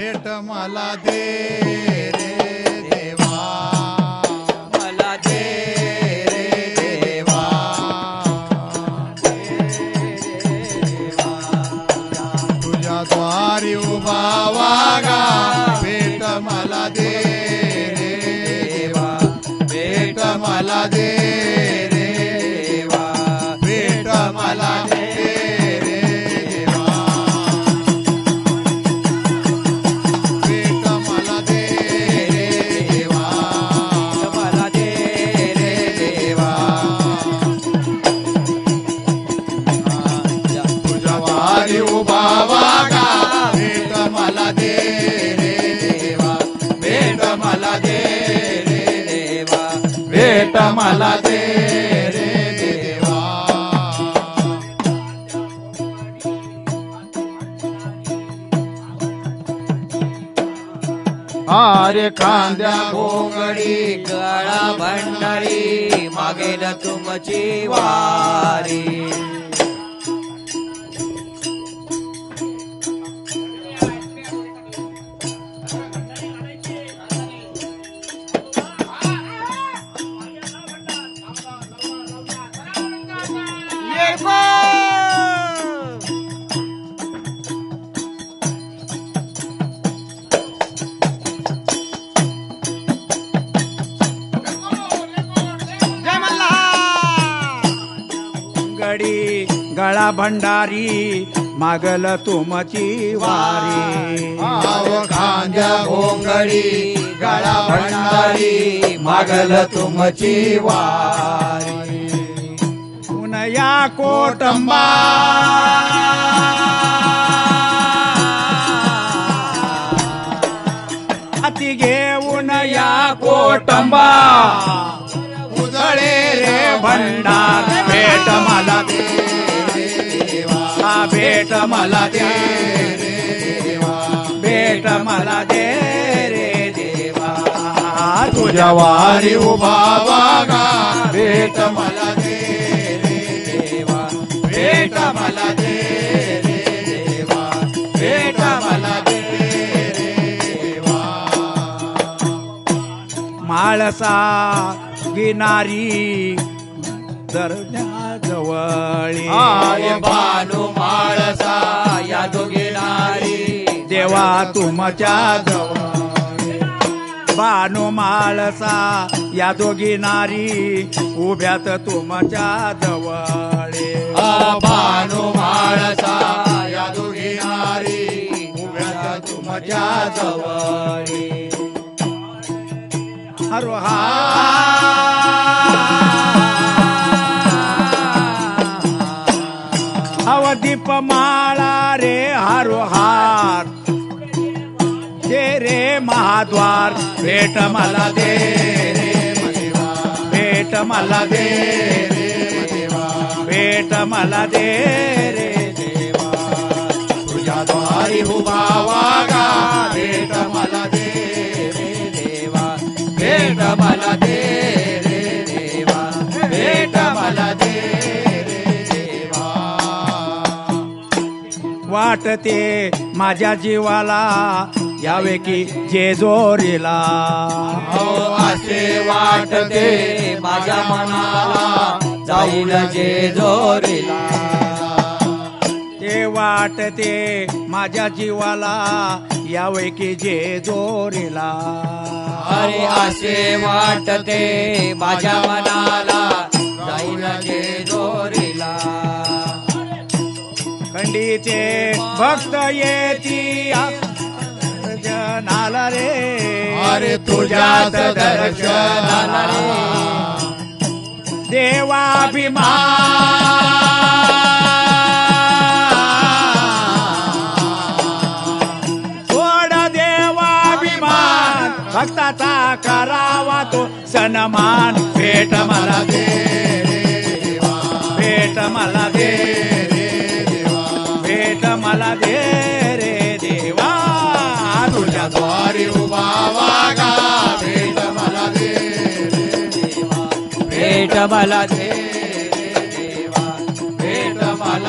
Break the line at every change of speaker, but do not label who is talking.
भेट मला दे रे देवा.
मला दे रे देवा.
तुझ्या द्वारी उभा वागा. भेट मला दे मला दे रे देवा. अरे खांद्या
घोंगडी गळा भंडारी मागेल तुमची वारी.
गडी गळा भंडारी मागल तुमची वारी.
खांद्या घोंगडी गळा भंडारी मागल तुमची वारी.
पुनया कोटंबा. अति घेऊन या कोटंबा.
उजळे रे
भंडार. भेट मला दे
देवा.
हा भेट मला दे
देवा.
भेट मला दे रे देवा.
तुझ्या वारी उभा वागा. भेट मला दे रे देवा. भेट मला दे रे देवा. भेट मला दे रे देवा.
माळसा गिनारी दर्जा जवळी
आय भानु माळसा
या दोघीनारी
देवा तुमच्या जवळ बानो माळसा या दोघी नारी उभ्यात तुमच्या जवळे
भानु माळसा या दोघी नारी उभ्या तुमच्या जवळ
हरो हा. अवदीप रे हारोहार. दे रे महाद्वार. भेट मला दे रे भेट मला दे रे भेट मला दे रे वाटते माझ्या जीवाला. यावे की जेजोरीला
हो असे वाटते
माझ्या मनाला. जाईल जे जोरीला.
ते वाटते माझ्या जीवाला. यावे की जेजोरीला
अरे असे वाटते माझ्या मनाला. जाईल
खंडीचे भक्त येती जनाला रे.
अरे तुझ्याच दर्शनाला
देवाभिमान. सोड देवाभिमान. भक्ताचा करावा तो सन्मान. भेट मला दे भेट मला दे కమల మల వేరే దేవా తుల
ద్వారి బావాగా వేట మల వేట మల
దేవా వేట మల